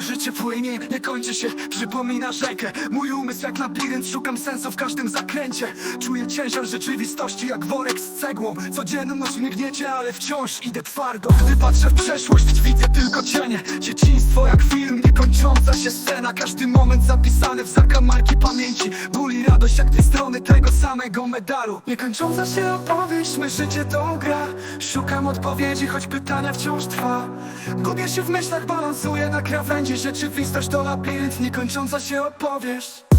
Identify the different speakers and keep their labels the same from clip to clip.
Speaker 1: Życie płynie, nie kończy się, przypomina rzekę. Mój umysł jak labirynt, szukam sensu w każdym zakręcie. Czuję ciężar rzeczywistości jak worek z cegłą. Codzienność mnie gniecie, ale wciąż idę twardo. Gdy patrzę w przeszłość, widzę tylko cienie. Dzieciństwo jak film, niekończąca się scena. Każdy moment zapisany w zakamarki pamięci. Ból i radość jak dwie strony tego samego medalu. Niekończąca się opowieść, my życie to gra. Szukam odpowiedzi, choć pytania wciąż trwa. Gubię się w myślach, balansuję na krawędzi Rzeczywistość to labirynt, niekończąca się opowieść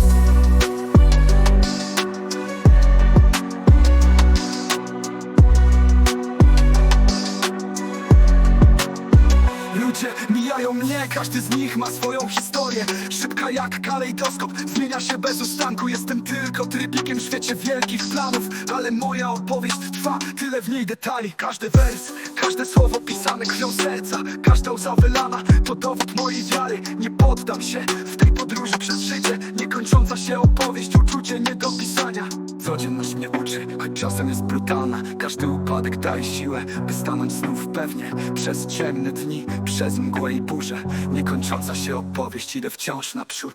Speaker 1: każdy z nich ma swoją historię. Szybka jak kalejdoskop, zmienia się bez ustanku. Jestem tylko trybikiem w świecie wielkich planów. Ale moja opowieść trwa, tyle w niej detali. Każdy wers, każde słowo pisane krwią serca. Każda łza wylana to dowód mojej wiary. Nie poddam się w tej podróży przez życie pisania Codzienność mnie uczy, choć czasem jest brutalna. Każdy upadek daje siłę, by stanąć znów pewnie. Przez ciemne dni, przez mgłę i burzę. Niekończąca się opowieść, idę wciąż naprzód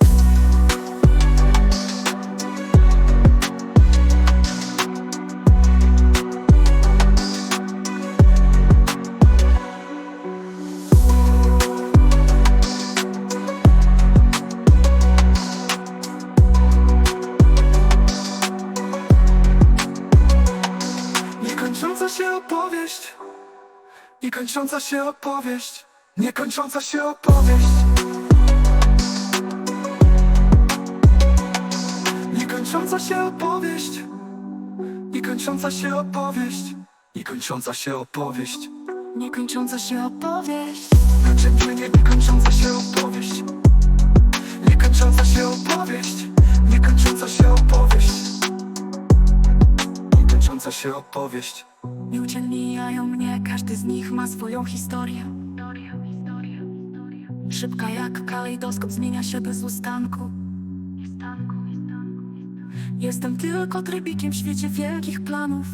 Speaker 1: opowieść. Niekończąca się opowieść. Niekończąca się opowieść. Niekończąca się opowieść. Niekończąca się opowieść. Niekończąca się opowieść.
Speaker 2: Niekończąca się opowieść.
Speaker 1: Znaczy płynie niekończąca się opowieść. Niekończąca się opowieść. Niekończąca się opowieść Niekończąca się opowieść.
Speaker 2: Ludzie mijają mnie, każdy z nich ma swoją historię. Szybka jak kalejdoskop, zmienia się bez ustanku. Jestem tylko trybikiem w świecie wielkich planów.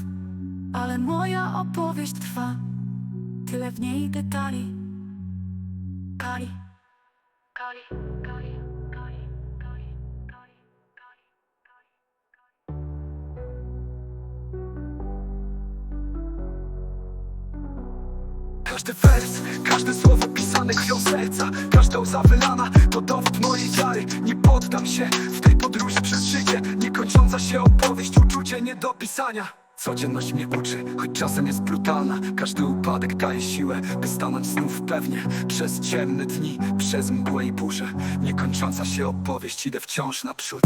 Speaker 2: Ale moja opowieść trwa. Tyle w niej detali. Kali, Kali,
Speaker 1: Każdy wers, każde słowo pisane krwią serca. Każda łza wylana to dowód mojej wiary. Nie poddam się w tej podróży przez życie. Niekończąca się opowieść, uczucie nie do pisania Codzienność mnie uczy, choć czasem jest brutalna. Każdy upadek daje siłę, by stanąć znów pewnie Przez ciemne dni, przez mgłę i burzę. Niekończąca się opowieść, idę wciąż naprzód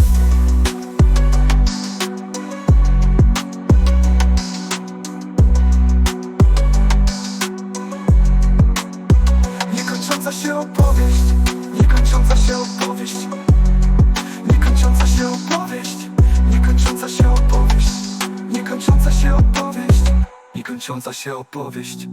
Speaker 1: Niekończąca się opowieść Niekończąca się opowieść. Niekończąca się opowieść Niekończąca się opowieść. Niekończąca się opowieść Niekończąca się opowieść